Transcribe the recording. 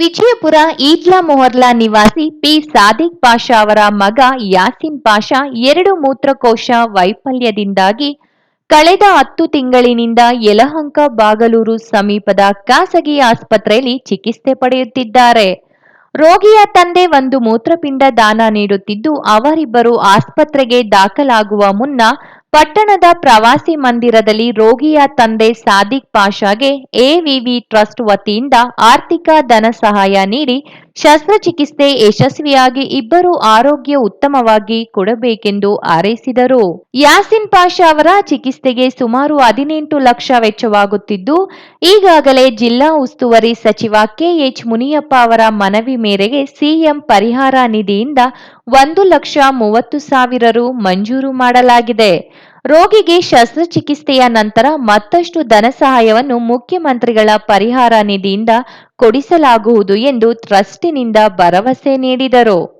ವಿಜಯಪುರ ಈದ್ಲಾ ಮೊಹರ್ಲಾ ನಿವಾಸಿ ಪಿ ಸಾದಿಕ್ ಪಾಷಾ ಅವರ ಮಗ ಯಾಸಿನ್ ಪಾಷಾ ಎರಡು ಮೂತ್ರಕೋಶ ವೈಫಲ್ಯದಿಂದಾಗಿ ಕಳೆದ ಹತ್ತು ತಿಂಗಳಿನಿಂದ ಯಲಹಂಕ ಬಾಗಲೂರು ಸಮೀಪದ ಖಾಸಗಿ ಆಸ್ಪತ್ರೆಯಲ್ಲಿ ಚಿಕಿತ್ಸೆ ಪಡೆಯುತ್ತಿದ್ದಾರೆ. ರೋಗಿಯ ತಂದೆ ಒಂದು ಮೂತ್ರಪಿಂಡ ದಾನ ನೀಡುತ್ತಿದ್ದು, ಅವರಿಬ್ಬರು ಆಸ್ಪತ್ರೆಗೆ ದಾಖಲಾಗುವ ಮುನ್ನ ಪಟ್ಟಣದ ಪ್ರವಾಸಿ ಮಂದಿರದಲ್ಲಿ ರೋಗಿಯ ತಂದೆ ಸಾದಿಕ್ ಪಾಷಾಗೆ ಎವಿವಿ ಟ್ರಸ್ಟ್ ವತಿಯಿಂದ ಆರ್ಥಿಕ ಧನ ಸಹಾಯ ನೀಡಿ ಶಸ್ತ್ರಚಿಕಿತ್ಸೆ ಯಶಸ್ವಿಯಾಗಿ ಇಬ್ಬರು ಆರೋಗ್ಯ ಉತ್ತಮವಾಗಿ ಕೊಡಬೇಕೆಂದು ಹಾರೈಸಿದರು. ಯಾಸಿನ್ ಪಾಷಾ ಅವರ ಚಿಕಿತ್ಸೆಗೆ ಸುಮಾರು ಹದಿನೆಂಟು ಲಕ್ಷ ವೆಚ್ಚವಾಗುತ್ತಿದ್ದು, ಈಗಾಗಲೇ ಜಿಲ್ಲಾ ಉಸ್ತುವಾರಿ ಸಚಿವ ಕೆಎಚ್ ಮುನಿಯಪ್ಪ ಅವರ ಮನವಿ ಮೇರೆಗೆ ಸಿಎಂ ಪರಿಹಾರ ನಿಧಿಯಿಂದ ಒಂದು ಲಕ್ಷ ಮೂವತ್ತು ಸಾವಿರ ರು ಮಂಜೂರು ಮಾಡಲಾಗಿದೆ. ರೋಗಿಗೆ ಶಸ್ತ್ರಚಿಕಿತ್ಸೆಯ ನಂತರ ಮತ್ತಷ್ಟು ಧನ ಸಹಾಯವನ್ನು ಮುಖ್ಯಮಂತ್ರಿಗಳ ಪರಿಹಾರ ನಿಧಿಯಿಂದ ಕೊಡಿಸಲಾಗುವುದು ಎಂದು ಟ್ರಸ್ಟಿನಿಂದ ಭರವಸೆ ನೀಡಿದರು.